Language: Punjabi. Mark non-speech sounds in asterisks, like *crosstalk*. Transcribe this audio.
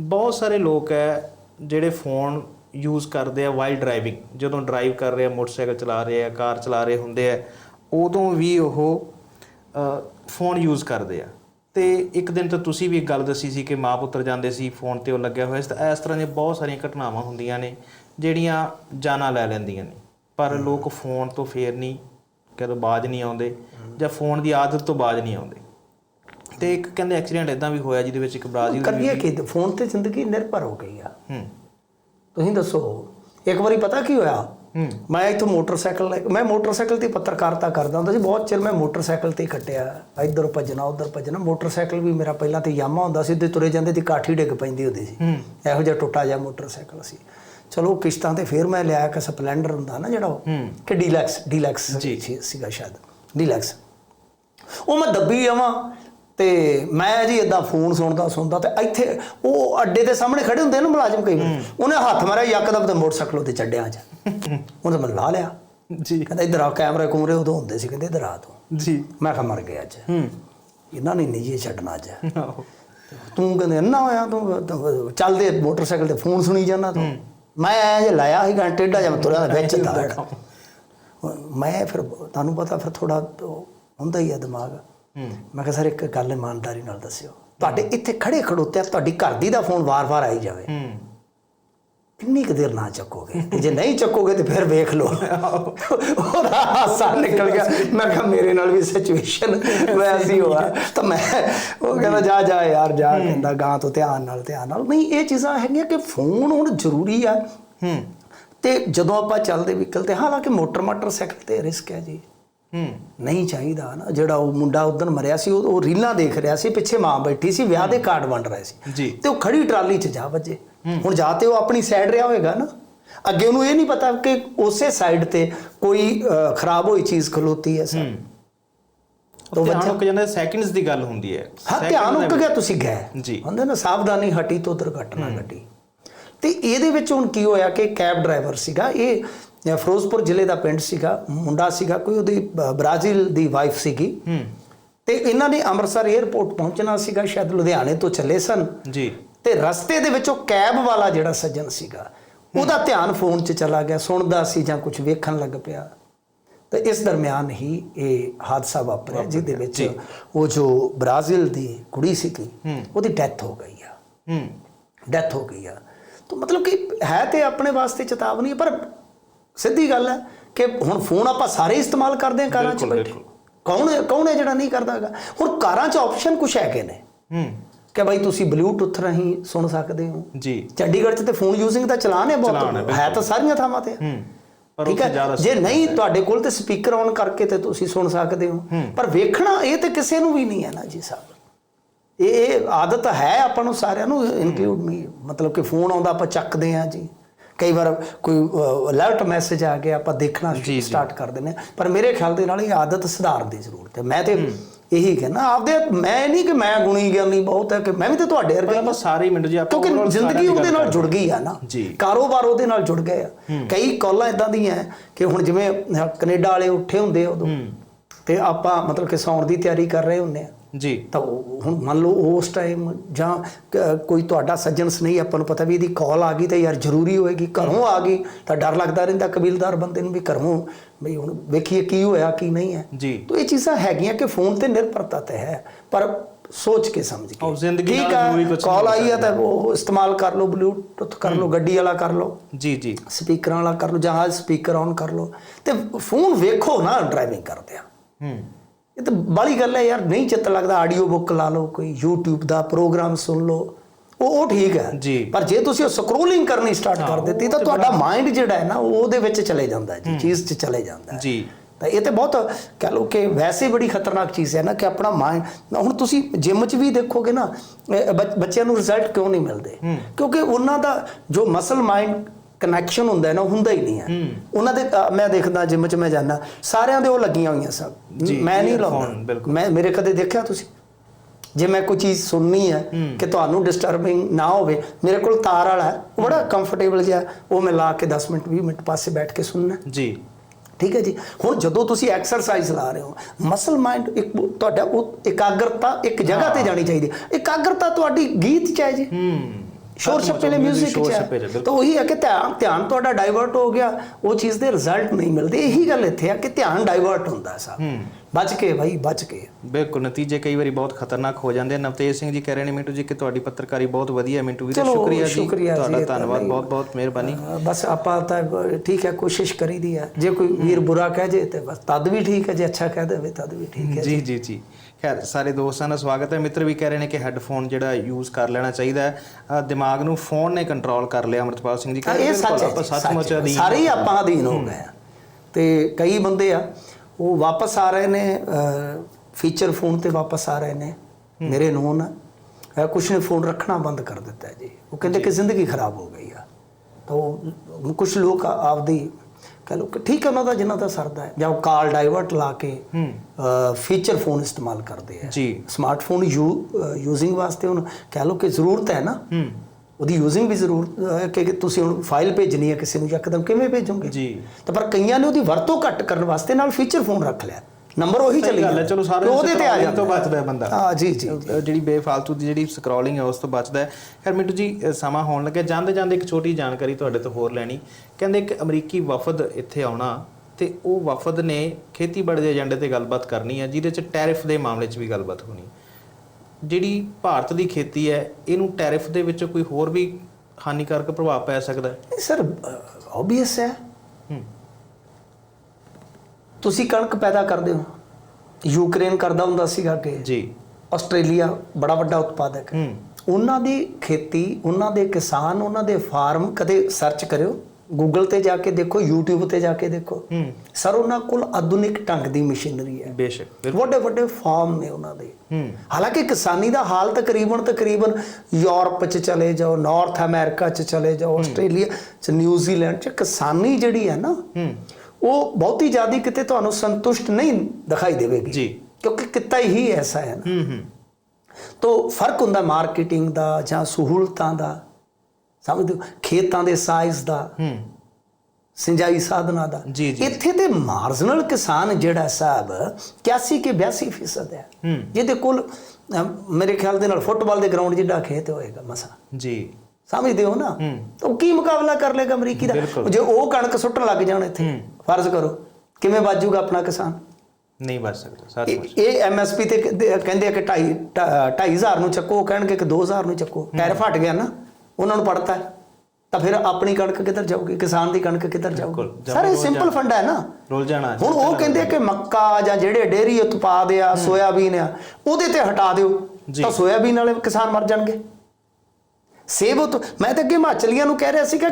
ਬਹੁਤ ਸਾਰੇ ਲੋਕ ਹੈ ਜਿਹੜੇ ਫੋਨ ਯੂਜ਼ ਕਰਦੇ ਆ ਵਾਈਲ ਡਰਾਈਵਿੰਗ ਜਦੋਂ ਡਰਾਈਵ ਕਰ ਰਹੇ ਆ ਮੋਟਰਸਾਈਕਲ ਚਲਾ ਰਹੇ ਆ ਕਾਰ ਚਲਾ ਰਹੇ ਹੁੰਦੇ ਆ ਉਦੋਂ ਵੀ ਉਹ ਫੋਨ ਯੂਜ਼ ਕਰਦੇ ਆ। ਤੇ ਇੱਕ ਦਿਨ ਤਾਂ ਤੁਸੀਂ ਵੀ ਇੱਕ ਗੱਲ ਦੱਸੀ ਸੀ ਕਿ ਮਾਂ ਪੁੱਤਰ ਜਾਂਦੇ ਸੀ ਫੋਨ ਤੇ ਉਹ ਲੱਗਿਆ ਹੋਇਆ ਸੀ ਤਾਂ ਇਸ ਤਰ੍ਹਾਂ ਦੀਆਂ ਬਹੁਤ ਸਾਰੀਆਂ ਘਟਨਾਵਾਂ ਹੁੰਦੀਆਂ ਨੇ ਜਿਹੜੀਆਂ ਜਾਨਾਂ ਲੈ ਲੈਂਦੀਆਂ ਨੇ। ਪਰ ਲੋਕ ਫੋਨ ਤੋਂ ਫੇਰ ਨਹੀਂ ਕਦੋਂ ਬਾਜ ਨਹੀਂ ਆਉਂਦੇ ਜਾਂ ਫੋਨ ਦੀ ਆਦਤ ਤੋਂ ਬਾਜ ਨਹੀਂ ਆਉਂਦੇ। ਤੇ ਇੱਕ ਕਹਿੰਦੇ ਐਕਸੀਡੈਂਟ ਇਦਾਂ ਵੀ ਹੋਇਆ ਜਿਹਦੇ ਵਿੱਚ ਇੱਕ ਬ੍ਰਾਜ਼ੀਲ ਦੀ ਕਰੀਏ ਕਿ ਫੋਨ ਤੇ ਜ਼ਿੰਦਗੀ ਨਿਰਭਰ ਹੋ ਗਈ ਆ। ਹੂੰ। ਤੁਸੀਂ ਦੱਸੋ ਇੱਕ ਵਾਰੀ ਪਤਾ ਕੀ ਹੋਇਆ? ਹੂੰ। ਮੈਂ ਇੱਥੋਂ ਮੋਟਰਸਾਈਕਲ ਮੈਂ ਮੋਟਰਸਾਈਕਲ ਤੇ ਪੱਤਰਕਾਰਤਾ ਕਰਦਾ ਹੁੰਦਾ ਸੀ ਬਹੁਤ ਚਿਰ ਮੈਂ ਮੋਟਰਸਾਈਕਲ ਤੇ ਹੀ ਕੱਟਿਆ ਇੱਧਰ ਭੱਜਣਾ ਉੱਧਰ ਭੱਜਣਾ। ਮੋਟਰਸਾਈਕਲ ਵੀ ਮੇਰਾ ਪਹਿਲਾਂ ਤੇ ਯਾਮਾ ਹੁੰਦਾ ਸੀ ਤੇ ਤੁਰੇ ਜਾਂਦੇ ਤੇ ਕਾਠੀ ਡਿੱਗ ਪੈਂਦੀ ਹੁੰਦੀ ਸੀ। ਇਹੋ ਜਿਹਾ ਟੁੱਟਾ ਜਿਹਾ ਮੋਟਰਸਾਈਕਲ ਸੀ। ਚਲੋ ਕਿਸ਼ਤਾਂ ਤੇ ਫਿਰ ਮੈਂ ਲਿਆ ਕਿ ਸਪਲੈਂਡਰ ਹੁੰਦਾ ਨਾ ਜਿਹੜਾ ਉਹ ਕਿ ਡੀਲੈਕਸ ਡੀਲੈਕਸ ਜੀ। ਸੀਗਾ ਸ਼ਾਇਦ। ਡੀਲੈਕਸ। ਉਹ ਮੈਂ ਦੱਬੀ ਆਵਾਂ ਤੇ ਮੈਂ ਜੀ ਇਦਾਂ ਫੋਨ ਸੁਣਦਾ ਸੁਣਦਾ ਤੇ ਇੱਥੇ ਉਹ ਅੱਡੇ ਦੇ ਸਾਹਮਣੇ ਖੜੇ ਹੁੰਦੇ ਨਾ ਮੁਲਾਜ਼ਮ ਕਈ ਵਾਰ ਉਹਨੇ ਹੱਥ ਮਾਰਿਆ ਯਕਦਮ ਤੇ ਮੋਟਰਸਾਈਕਲ ਉੱਤੇ ਚੱਡਿਆ ਚ *laughs* ਉਹਨੇ ਮੈਂ ਲਾ ਲਿਆ। ਜੀ। ਕਹਿੰਦਾ ਇਧਰ ਆ ਕੈਮਰੇ ਕੁਮਰੇ ਉਦੋਂ ਹੁੰਦੇ ਸੀ ਕਹਿੰਦੇ ਇਧਰ ਆ ਤੂੰ। ਜੀ। ਮੈਂ ਕਿਹਾ ਮਰ ਗਿਆ ਅੱਜ। ਹੂੰ। ਇਹਨਾਂ ਨੇ ਨਹੀਂ ਜੀ ਇਹ ਛੱਡਣਾ ਅੱਜ। ਤੂੰ ਕਹਿੰਦੇ ਅੰਨਾ ਹੋਇਆ ਤੂੰ ਚੱਲਦੇ ਮੋਟਰਸਾਈਕਲ ਤੇ ਫੋਨ ਸੁਣੀ ਜਾਂਦਾ ਤੂੰ। ਮੈਂ ਐ ਜੇ ਲਾਇਆ ਸੀ ਘੰਟੇ ਟੇਡਾ ਜਿਹਾ ਤੁਰਿਆ ਵਿੱਚ ਧਾੜ ਮੈਂ ਫਿਰ ਤੁਹਾਨੂੰ ਪਤਾ ਫਿਰ ਥੋੜਾ ਹੁੰਦਾ ਹੀ ਆ ਦਿਮਾਗ। ਮੈਂ ਕਿਹਾ ਸਰ ਇੱਕ ਗੱਲ ਇਮਾਨਦਾਰੀ ਨਾਲ ਦੱਸਿਓ। ਤੁਹਾਡੇ ਇੱਥੇ ਖੜੇ ਖੜੋਤੇ ਤੁਹਾਡੀ ਘਰ ਦੀ ਦਾ ਫੋਨ ਵਾਰ-ਵਾਰ ਆਈ ਜਾਵੇ। ਕਿੰਨੀ ਕੁ ਦੇਰ ਨਾ ਚੱਕੋਗੇ? ਜੇ ਨਹੀਂ ਚੱਕੋਗੇ ਤੇ ਫਿਰ ਵੇਖ ਲਓ। ਉਹਦਾ ਹਾਸਾ ਨਿਕਲ ਗਿਆ। ਮੈਂ ਕਿਹਾ ਮੇਰੇ ਨਾਲ ਵੀ ਸਿਚੁਏਸ਼ਨ ਵੈਸੀ ਹੋਆ। ਤਾਂ ਮੈਂ ਉਹ ਕਹਿੰਦਾ ਜਾ ਜਾ ਯਾਰ ਜਾ ਕਹਿੰਦਾ ਗਾਂ ਤੋਂ ਧਿਆਨ ਨਾਲ ਧਿਆਨ ਨਾਲ। ਨਹੀਂ ਇਹ ਚੀਜ਼ਾਂ ਹੈਗੀਆਂ ਕਿ ਫੋਨ ਹੁਣ ਜ਼ਰੂਰੀ ਆ। ਹੂੰ। ਤੇ ਜਦੋਂ ਆਪਾਂ ਚੱਲਦੇ ਵਹੀਕਲ ਤੇ ਹਾਲਾਂਕਿ ਮੋਟਰ ਮੋਟਰਸਾਈਕਲ ਤੇ ਰਿਸਕ ਹੈ ਜੀ। ਹੂੰ। ਨਹੀਂ ਚਾਹੀਦਾ ਨਾ। ਜਿਹੜਾ ਉਹ ਮੁੰਡਾ ਉਦੋਂ ਮਰਿਆ ਸੀ ਉਹ ਰੀਲਾਂ ਦੇਖ ਰਿਹਾ ਸੀ ਪਿੱਛੇ ਮਾਂ ਬੈਠੀ ਸੀ ਵਿਆਹ ਦੇ ਕਾਰਡ ਵੰਡ ਰਹੇ ਸੀ। ਤੇ ਉਹ ਖੜੀ ਟਰਾਲੀ 'ਚ ਜਾ ਵੱਜੇ। ਹੁਣ ਜਾ ਤੇ ਉਹ ਆਪਣੀ ਸਾਈਡ ਰਿਹਾ ਹੋਵੇਗਾ ਨਾ। ਅੱਗੇ ਉਹਨੂੰ ਇਹ ਨਹੀਂ ਪਤਾ ਕਿ ਉਸੇ ਸਾਈਡ ਤੇ ਕੋਈ ਖਰਾਬ ਹੋਈ ਚੀਜ਼ ਖਲੋਤੀ ਹੈ ਸਰ। ਉਹ ਧਿਆਨ ਉੱਕ ਜਾਂਦਾ ਸੈਕਿੰਡਸ ਦੀ ਗੱਲ ਹੁੰਦੀ ਹੈ। ਹਾਂ ਧਿਆਨ ਉੱਕ ਗਿਆ ਤੁਸੀਂ ਗਏ। ਜੀ। ਹੁੰਦੇ ਨਾ ਸਾਵਧਾਨੀ ਹਟੀ ਤੋਂ ਦੁਰਘਟਨਾ ਘਟੀ। ਤੇ ਇਹਦੇ ਵਿੱਚ ਹੁਣ ਕੀ ਹੋਇਆ ਕਿ ਕੈਬ ਡਰਾਈਵਰ ਸੀਗਾ ਇਹ ਫਿਰੋਜ਼ਪੁਰ ਜ਼ਿਲ੍ਹੇ ਦਾ ਪਿੰਡ ਸੀਗਾ ਮੁੰਡਾ ਸੀਗਾ ਕੋਈ ਉਹਦੀ ਬ੍ਰਾਜ਼ੀਲ ਦੀ ਵਾਈਫ ਸੀਗੀ। ਹੂੰ। ਤੇ ਇਹਨਾਂ ਨੇ ਅੰਮ੍ਰਿਤਸਰ 에ਅਰਪੋਰਟ ਪਹੁੰਚਣਾ ਸੀਗਾ ਸ਼ਾਇਦ ਲੁਧਿਆਣੇ ਤੋਂ ਚੱਲੇ ਸਨ। ਜੀ। ਤੇ ਰਸਤੇ ਦੇ ਵਿੱਚ ਉਹ ਕੈਬ ਵਾਲਾ ਜਿਹੜਾ ਸੱਜਣ ਸੀਗਾ ਉਹਦਾ ਧਿਆਨ ਫੋਨ 'ਚ ਚਲਾ ਗਿਆ ਸੁਣਦਾ ਸੀ ਜਾਂ ਕੁਝ ਵੇਖਣ ਲੱਗ ਪਿਆ। ਤੇ ਇਸ ਦਰਮਿਆਨ ਹੀ ਇਹ ਹਾਦਸਾ ਵਾਪਰਿਆ ਜਿਹਦੇ ਵਿੱਚ ਉਹ ਜੋ ਬ੍ਰਾਜ਼ੀਲ ਦੀ ਕੁੜੀ ਸੀਗੀ। ਉਹਦੀ ਡੈਥ ਹੋ ਗਈ ਆ। ਹੂੰ। ਡੈਥ ਹੋ ਗਈ ਆ। ਤਾਂ ਮਤਲਬ ਕਿ ਹੈ ਤੇ ਆਪਣੇ ਵਾਸਤੇ ਚੇਤਾਵਨੀ ਪਰ ਸਿੱਧੀ ਗੱਲ ਹੈ ਕਿ ਹੁਣ ਫੋਨ ਆਪਾਂ ਸਾਰੇ ਇਸਤੇਮਾਲ ਕਰਦੇ ਹਾਂ ਕਾਰਾਂ 'ਚ ਬੈਠੇ। ਕੌਣ ਕੌਣ ਹੈ ਜਿਹੜਾ ਨਹੀਂ ਕਰਦਾ ਹੈਗਾ? ਹੁਣ ਕਾਰਾਂ 'ਚ ਆਪਸ਼ਨ ਕੁਝ ਹੈਗੇ ਨੇ। ਹੂੰ। ਕਿ ਭਾਈ ਤੁਸੀਂ ਬਲੂਟੁੱਥ ਰਾਹੀਂ ਸੁਣ ਸਕਦੇ ਹੋ। ਜੀ। ਚੰਡੀਗੜ੍ਹ 'ਚ ਤੇ ਫੋਨ ਯੂਜ਼ਿੰਗ ਦਾ ਚਲਾਨ ਹੈ ਬਹੁਤ। ਹੈ ਤਾਂ ਸਾਰੀਆਂ ਥਾਵਾਂ ਤੇ। ਹੂੰ। ਠੀਕ ਹੈ? ਜੇ ਨਹੀਂ ਤੁਹਾਡੇ ਕੋਲ ਤੇ ਸਪੀਕਰ ਔਨ ਕਰਕੇ ਤੇ ਤੁਸੀਂ ਸੁਣ ਸਕਦੇ ਹੋ। ਪਰ ਵੇਖਣਾ ਇਹ ਤੇ ਕਿਸੇ ਨੂੰ ਵੀ ਨਹੀਂ ਹੈ ਨਾ ਜੀ ਸਾਹਿਬ ਇਹ ਇਹ ਆਦਤ ਹੈ ਆਪਾਂ ਨੂੰ ਸਾਰਿਆਂ ਨੂੰ ਇਨਕਲੂਡ ਮੀ ਮਤਲਬ ਕਿ ਫੋਨ ਆਉਂਦਾ ਆਪਾਂ ਚੱਕਦੇ ਆ ਜੀ। ਕਈ ਵਾਰ ਕੋਈ ਅਲਰਟ ਮੈਸੇਜ ਆ ਗਿਆ ਆਪਾਂ ਦੇਖਣਾ। ਸਟਾਰਟ ਕਰ ਦਿੰਦੇ ਹਾਂ। ਪਰ ਮੇਰੇ ਖਿਆਲ ਦੇ ਨਾਲ ਇਹ ਆਦਤ ਸੁਧਾਰਨ ਦੀ ਜ਼ਰੂਰਤ ਹੈ। ਮੈਂ ਤੇ ਇਹੀ ਕਹਿੰਦਾ ਆਪਦੇ ਮੈਂ ਨਹੀਂ ਕਿ ਮੈਂ ਗੁਣੀ ਗਿਆਨੀ ਬਹੁਤ ਹੈ ਕਿ ਮੈਂ ਵੀ ਤੇ ਤੁਹਾਡੇ ਵਰਗਾ ਹੀ ਆਪਾਂ ਸਾਰੇ ਮਿੰਟ ਜੀ ਆਪਾਂ ਕਿਉਂਕਿ ਜ਼ਿੰਦਗੀ ਉਹਦੇ ਨਾਲ ਜੁੜ ਗਈ ਆ ਨਾ। ਕਾਰੋਬਾਰ ਉਹਦੇ ਨਾਲ ਜੁੜ ਗਏ ਆ। ਕਈ ਕਾਲਾਂ ਇਦਾਂ ਦੀਆਂ ਕਿ ਹੁਣ ਜਿਵੇਂ ਕੈਨੇਡਾ ਵਾਲੇ ਉੱਠੇ ਹੁੰਦੇ ਆ ਉਦੋਂ ਤੇ ਆਪਾਂ ਮਤਲਬ ਕਿ ਸੌਣ ਦੀ ਤਿਆਰੀ ਕਰ ਰਹੇ ਹੁੰਦੇ ਆ। ਜੀ। ਤਾਂ ਹੁਣ ਮੰਨ ਲਓ ਉਸ ਟਾਈਮ ਜਾਂ ਕੋਈ ਤੁਹਾਡਾ ਸੱਜਣ ਨਹੀਂ ਆਪਾਂ ਨੂੰ ਪਤਾ ਵੀ ਇਹਦੀ ਕਾਲ ਆ ਗਈ ਤਾਂ ਯਾਰ ਜ਼ਰੂਰੀ ਹੋਏਗੀ ਘਰੋਂ ਆ ਗਈ ਤਾਂ ਡਰ ਲੱਗਦਾ ਰਹਿੰਦਾ ਕਬੀਲਦਾਰ ਬੰਦੇ ਨੂੰ ਵੀ ਘਰੋਂ ਵੀ ਹੁਣ ਵੇਖੀਏ ਕੀ ਹੋਇਆ ਕੀ ਨਹੀਂ ਹੈ। ਜੀ। ਤੋ ਇਹ ਚੀਜ਼ਾਂ ਹੈਗੀਆਂ ਕਿ ਫੋਨ ਤੇ ਨਿਰਭਰਤਾ ਤੇ ਹੈ ਪਰ ਸੋਚ ਕੇ ਸਮਝ ਕੇ। ਉਹ ਜ਼ਿੰਦਗੀ ਨਾਲ ਕਾਲ ਆਈ ਹੈ ਤਾਂ ਉਹ ਇਸਤੇਮਾਲ ਕਰ ਲਓ ਬਲੂਟੁੱਥ ਕਰ ਲਓ ਗੱਡੀ ਵਾਲਾ ਕਰ ਲਓ। ਜੀ ਜੀ। ਸਪੀਕਰਾਂ ਵਾਲਾ ਕਰ ਲਓ ਜਾਂ ਸਪੀਕਰ ਔਨ ਕਰ ਲਓ। ਤੇ ਫੋਨ ਵੇਖੋ ਨਾ ਡਰਾਈਵਿੰਗ ਕਰਦੇ ਆ। ਹੂੰ। ਇਹ ਤਾਂ ਬਾਲੀ ਗੱਲ ਹੈ ਯਾਰ ਨਹੀਂ ਚਿੱਤ ਲੱਗਦਾ ਆਡੀਓ ਬੁੱਕ ਲਾ ਲਓ ਕੋਈ YouTube ਦਾ ਪ੍ਰੋਗਰਾਮ ਸੁਣ ਲਓ। ਉਹ ਉਹ ਠੀਕ ਹੈ। ਜੀ। ਪਰ ਜੇ ਤੁਸੀਂ ਉਹ ਸਕਰੋਲਿੰਗ ਕਰਨੀ ਸਟਾਰਟ ਕਰ ਦਿੱਤੀ ਤਾਂ ਤੁਹਾਡਾ ਮਾਈਂਡ ਜਿਹੜਾ ਹੈ ਨਾ ਉਹ ਉਹਦੇ ਵਿੱਚ ਚਲੇ ਜਾਂਦਾ ਹੈ ਜੀ ਚੀਜ਼ 'ਚ ਚਲੇ ਜਾਂਦਾ ਹੈ। ਜੀ। ਤਾਂ ਇਹ ਤੇ ਬਹੁਤ ਕਹ ਲਓ ਕਿ ਵੈਸੇ ਬੜੀ ਖਤਰਨਾਕ ਚੀਜ਼ ਹੈ ਨਾ ਕਿ ਆਪਣਾ ਮਾਈਂਡ ਹੁਣ ਤੁਸੀਂ ਜਿਮ 'ਚ ਵੀ ਦੇਖੋਗੇ ਨਾ ਬੱਚਿਆਂ ਨੂੰ ਰਿਜ਼ਲਟ ਕਿਉਂ ਨਹੀਂ ਮਿਲਦੇ? ਕਿਉਂਕਿ ਉਹਨਾਂ ਦਾ ਜੋ ਮਸਲ ਮਾਈਂਡ ਕਨੈਕਸ਼ਨ ਹੁੰਦਾ ਨਾ ਹੁੰਦਾ ਹੀ ਨਹੀਂ ਹੈ। ਉਹਨਾਂ ਦੇ ਮੈਂ ਦੇਖਦਾ ਜਿਮ 'ਚ ਮੈਂ ਜਾਂਦਾ ਸਾਰਿਆਂ ਦੇ ਉਹ ਲੱਗੀਆਂ ਹੋਈਆਂ ਸਭ। ਮੈਂ ਨਹੀਂ ਲਾਉਂਦਾ। ਮੈਂ ਮੇਰੇ ਕਦੇ ਦੇਖਿਆ ਤੁਸੀਂ? ਜੇ ਮੈਂ ਕੋਈ ਚੀਜ਼ ਸੁਣਨੀ ਹੈ ਕਿ ਤੁਹਾਨੂੰ ਡਿਸਟਰਬਿੰਗ ਨਾ ਹੋਵੇ ਮੇਰੇ ਕੋਲ ਤਾਰ ਵਾਲਾ ਹੈ ਉਹ ਬੜਾ ਕੰਫਰਟੇਬਲ ਜਿਹਾ ਉਹ ਮੈਂ ਲਾ ਕੇ 10 ਮਿੰਟ 20 ਮਿੰਟ ਪਾਸੇ ਬੈਠ ਕੇ ਸੁਣਨਾ। ਜੀ। ਠੀਕ ਹੈ ਜੀ? ਹੁਣ ਜਦੋਂ ਤੁਸੀਂ ਐਕਸਰਸਾਈਜ਼ ਲਾ ਰਹੇ ਹੋ ਮਸਲ ਮਾਈਂਡ ਇੱਕ ਤੁਹਾਡਾ ਉਹ ਇਕਾਗਰਤਾ ਇੱਕ ਜਗ੍ਹਾ ਤੇ ਜਾਣੀ ਚਾਹੀਦੀ ਹੈ। ਇਕਾਗਰਤਾ ਤੁਹਾਡੀ ਗੀਤ ਚ ਹੈ ਜੀ। ਹੂੰ। ਸ਼ੋਰ ਹੋ ਛੱਪੇ ਜਾਊ, ਮਿਊਜ਼ਿਕ ਸ਼ੋਰ ਚ ਹੈ। ਤਾਂ ਉਹੀ ਹੈ ਕਿ ਧਿਆਨ ਧਿਆਨ ਤੁਹਾਡਾ ਡਾਈਵਰਟ ਹੋ ਗਿਆ ਉਹ ਚੀਜ਼ ਦੇ ਰਿਜ਼ਲਟ ਨਹੀਂ ਮਿਲਦੇ। ਇਹੀ ਗੱਲ ਇੱਥੇ ਆ ਕਿ ਧਿਆਨ ਡਾਈਵਰਟ ਹੁੰਦਾ ਸਭ। ਬਚ ਕੇ ਭਾਈ ਬਚ ਕੇ। ਬਿਲਕੁਲ ਨਤੀਜੇ ਕਈ ਵਾਰੀ ਬਹੁਤ ਖਤਰਨਾਕ ਹੋ ਜਾਂਦੇ ਆ ਨਵਤੇਜ ਸਿੰਘ ਜੀ ਕਹਿ ਰਹੇ ਨੇ ਮਿੰਟੂ ਜੀ ਕਿ ਤੁਹਾਡੀ ਪੱਤਰਕਾਰੀ ਬਹੁਤ ਵਧੀਆ ਮਿੰਟੂ ਚਲੋ, ਸ਼ੁਕਰੀਆ ਜੀ। ਤੁਹਾਡਾ ਧੰਨਵਾਦ ਬਹੁਤ ਬਹੁਤ ਮਿਹਰਬਾਨੀ। ਬਸ ਆਪਾਂ ਤਾਂ ਠੀਕ ਹੈ ਕੋਸ਼ਿਸ਼ ਕਰੀਦੀ ਹੈ। ਜੇ ਕੋਈ ਵੀਰ ਬੁਰਾ ਕਹਿ ਜੇ ਤੇ ਬਸ ਤਦ ਵੀ ਠੀਕ ਹੈ ਜੇ ਅੱਛਾ ਕਹਿ ਦੇਵੇ ਤਦ ਵੀ ਠੀਕ ਹੈ ਜੀ ਜੀ। ਜੀ ਖੈਰ ਸਾਰੇ ਦੋਸਤਾਂ ਦਾ ਸਵਾਗਤ ਹੈ। ਮਿੱਤਰ ਵੀ ਕਹਿ ਰਹੇ ਨੇ ਕਿ ਹੈੱਡਫੋਨ ਜਿਹੜਾ ਯੂਜ਼ ਕਰ ਲੈਣਾ ਚਾਹੀਦਾ ਹੈ। ਦਿਮਾਗ ਨੂੰ ਫੋਨ ਨੇ ਕੰਟਰੋਲ ਕਰ ਲਿਆ ਅਮਰਤਪਾਲ ਸਿੰਘ ਜੀ। ਹੈ ਆਪਾਂ ਸੱਚਮੁੱਚ। ਅਧੀਨ ਸਾਰੇ ਆਪਾਂ ਅਧੀਨ ਹੋ ਗਏ ਆ ਤੇ ਕਈ ਬੰਦੇ ਆ ਉਹ ਵਾਪਸ ਆ ਰਹੇ ਨੇ ਫੀਚਰ ਫੋਨ ਤੇ ਵਾਪਸ ਆ ਰਹੇ ਨੇ ਮੇਰੇ ਨੋਨ ਆ ਕੁਝ ਨੇ ਫੋਨ ਰੱਖਣਾ ਬੰਦ ਕਰ ਦਿੱਤਾ ਜੀ। ਉਹ ਕਹਿੰਦੇ ਕਿ ਜ਼ਿੰਦਗੀ ਖਰਾਬ ਹੋ ਗਈ ਆ। ਤਾਂ ਕੁਝ ਲੋਕ ਆ- ਆਪਦੀ ਕਹ ਲੋ ਕਿ ਠੀਕ ਹੈ ਉਹਨਾਂ ਦਾ ਜਿੰਨਾ ਦਾ ਸਰਦਾ ਹੈ। ਜਾਂ ਉਹ ਕਾਲ ਡਾਈਵਰਟ ਲਾ ਕੇ ਫੀਚਰ ਫੋਨ ਇਸਤੇਮਾਲ ਕਰਦੇ ਆ। ਜੀ। ਸਮਾਰਟਫੋਨ ਯੂ ਯੂਜ਼ਿੰਗ ਵਾਸਤੇ ਹੁਣ ਕਹਿ ਲਓ ਕਿ ਜ਼ਰੂਰਤ ਹੈ ਨਾ। ਉਹਦੀ ਯੂਜ਼ਿੰਗ ਵੀ ਜ਼ਰੂਰ ਕਿ ਤੁਸੀਂ ਹੁਣ ਫਾਈਲ ਭੇਜਣੀ ਹੈ ਕਿਸੇ ਨੂੰ ਯਕਦਮ ਕਿਵੇਂ ਭੇਜੋਗੇ? ਜੀ। ਤਾਂ ਪਰ ਕਈਆਂ ਨੇ ਉਹਦੀ ਵਰਤੋਂ ਘੱਟ ਕਰਨ ਵਾਸਤੇ ਨਾਲ ਫੀਚਰ ਫੋਨ ਰੱਖ ਲਿਆ। ਨੰਬਰ ਉਹੀ ਚੱਲੀ ਜਾਂਦਾ। ਚਲੋ ਸਾਰੇ ਉਹਦੇ ਤੇ ਆ ਜਾਂਦਾ। ਤੋਂ ਬਚਦਾ ਬੰਦਾ। ਹਾਂ ਜੀ ਜੀ ਜਿਹੜੀ ਬੇਫਾਲਤੂ ਦੀ ਜਿਹੜੀ ਸਕਰੋਲਿੰਗ ਹੈ ਉਸ ਤੋਂ ਬਚਦਾ ਹੈ। ਖੈਰ ਮਿੰਟੂ ਜੀ ਸਮਾਂ ਹੋਣ ਲੱਗਿਆ। ਜਾਂਦੇ ਜਾਂਦੇ ਇੱਕ ਛੋਟੀ ਜਾਣਕਾਰੀ ਤੁਹਾਡੇ ਤੋਂ ਹੋਰ ਲੈਣੀ। ਕਹਿੰਦੇ ਇੱਕ ਅਮਰੀਕੀ ਵਫਦ ਇੱਥੇ ਆਉਣਾ ਤੇ ਉਹ ਵਫਦ ਨੇ ਖੇਤੀਬਾੜੀ ਦੇ ਏਜੰਡੇ ਤੇ ਗੱਲਬਾਤ ਕਰਨੀ ਹੈ ਜਿਹਦੇ ਚ ਟੈਰਿਫ ਦੇ ਮਾਮਲੇ 'ਚ ਵੀ ਗੱਲਬਾਤ ਹੋਣੀ। ਜਿਹੜੀ ਭਾਰਤ ਦੀ ਖੇਤੀ ਹੈ ਇਹਨੂੰ ਟੈਰਿਫ ਦੇ ਵਿੱਚ ਕੋਈ ਹੋਰ ਵੀ ਹਾਨੀਕਾਰਕ ਪ੍ਰਭਾਵ ਪੈ ਸਕਦਾ ਹੈ? ਸਰ ਆਬਵੀਅਸ ਹੈ। ਤੁਸੀਂ ਕਣਕ ਪੈਦਾ ਕਰਦੇ ਹੋ। ਯੂਕਰੇਨ ਕਰਦਾ ਹੁੰਦਾ ਸੀਗਾ ਕਿ ਜੀ। ਆਸਟ੍ਰੇਲੀਆ ਬੜਾ ਵੱਡਾ ਉਤਪਾਦਕ ਹੂੰ। ਉਹਨਾਂ ਦੀ ਖੇਤੀ ਉਹਨਾਂ ਦੇ ਕਿਸਾਨ ਉਹਨਾਂ ਦੇ ਫਾਰਮ ਕਦੇ ਸਰਚ ਕਰਿਓ। ਗੂਗਲ ਤੇ ਜਾ ਕੇ ਦੇਖੋ YouTube ਤੇ ਜਾ ਕੇ ਦੇਖੋ ਸਰ ਉਹਨਾਂ ਕੋਲ ਆਧੁਨਿਕ ਢੰਗ ਦੀ ਮਸ਼ੀਨਰੀ ਹੈ। ਬੇਸ਼ੱਕ ਵੱਡੇ ਵੱਡੇ ਫਾਰਮ ਨੇ ਉਹਨਾਂ ਦੇ। ਹਾਲਾਂਕਿ ਕਿਸਾਨੀ ਦਾ ਹਾਲ ਤਕਰੀਬਨ ਤਕਰੀਬਨ ਯੂਰਪ ਚ ਚਲੇ ਜਾਓ ਨਾਰਥ ਅਮਰੀਕਾ ਚ ਚਲੇ ਜਾਓ ਆਸਟ੍ਰੇਲੀਆ ਚ ਨਿਊਜ਼ੀਲੈਂਡ ਚ ਕਿਸਾਨੀ ਜਿਹੜੀ ਹੈ ਨਾ ਉਹ ਬਹੁਤੀ ਜ਼ਿਆਦੀ ਕਿਤੇ ਤੁਹਾਨੂੰ ਸੰਤੁਸ਼ਟ ਨਹੀਂ ਦਿਖਾਈ ਦੇਵੇਗੀ। ਜੀ। ਕਿਉਂਕਿ ਕਿੱਤਾ ਹੀ ਐਸਾ ਹੈ ਨਾ। ਹੂੰ ਹੂੰ। ਤੋ ਫ਼ਰਕ ਹੁੰਦਾ ਮਾਰਕੀਟਿੰਗ ਦਾ ਜਾਂ ਸਹੂਲਤਾਂ ਦਾ। ਸਮਝਦੇ ਹੋ? ਖੇਤਾਂ ਦੇ ਸਾਈਜ਼ ਦਾ ਹੂੰ। ਸਿੰਜਾਈ ਸਾਧਨਾ ਦਾ। ਜੀ, ਜੀ। ਇੱਥੇ ਤੇ ਮਾਰਜਨਲ ਕਿਸਾਨ ਜਿਹੜਾ ਸਾਹਿਬ 81 ਕੇ 82% ਹੈ। ਹੂੰ। ਜਿਹਦੇ ਕੋਲ ਮੇਰੇ ਖਿਆਲ ਦੇ ਨਾਲ ਫੁੱਟਬਾਲ ਦੇ ਗਰਾਊਂਡ ਜਿੱਡਾ ਖੇਤ ਹੋਏਗਾ ਮਸਾ। ਜੀ। ਸਮਝਦੇ ਹੋ ਨਾ? ਉਹ ਕੀ ਮੁਕਾਬਲਾ ਕਰ ਲੇਗਾ ਅਮਰੀਕੀ ਦਾ। ਜੇ ਉਹ ਕਣਕ ਸੁੱਟਣ ਲੱਗ ਜਾਣ ਇੱਥੇ। ਫਰਜ਼ ਕਰੋ। ਕਿਵੇਂ ਬਾਜੂਗਾ ਆਪਣਾ ਕਿਸਾਨ? ਨਹੀਂ ਬਚ ਸਕਦਾ ਸੱਚਮੁੱਚ ਇਹ ਐਮਐਸਪੀ ਤੇ ਕਹਿੰਦੇ ਆ ਕਿ 2.5 2500 ਨੂੰ ਚੱਕੋ ਕਹਿਣਗੇ ਕਿ 2000 ਨੂੰ ਚੱਕੋ। ਟਾਇਰ ਫਟ ਗਿਆ ਨਾ। ਉਹਨਾਂ ਨੂੰ ਪੜਤਾ ਤਾਂ ਫਿਰ ਆਪਣੀ ਕਣਕ ਕਿੱਧਰ ਜਾਊਗੀ ਕਿਸਾਨ ਦੀ ਕਣਕ ਕਿੱਧਰ ਜਾਊਗੀ? ਸਾਰੇ ਰੁਲ ਸਿੰਪਲ। ਫੰਡਾ ਹੈ ਨਾ। ਰੁਲ ਜਾਣਾ ਹੁਣ ਉਹ ਕਹਿੰਦੇ ਕਿ ਮੱਕਾ ਜਾਂ ਜਿਹੜੇ ਡੇਰੀ ਉਤਪਾਦ ਆ ਸੋਇਆਬੀਨ ਆ ਉਹਦੇ ਤੇ ਹਟਾ ਦਿਓ। ਤਾਂ ਸੋਇਆਬੀਨ ਵਾਲੇ ਕਿਸਾਨ ਮਰ ਜਾਣਗੇ। ਸੇਬ ਮੈਂ ਤਾਂ ਅੱਗੇ ਹਿਮਾਚਲੀਆਂ ਨੂੰ ਕਹਿ ਰਿਹਾ ਸੀਗਾ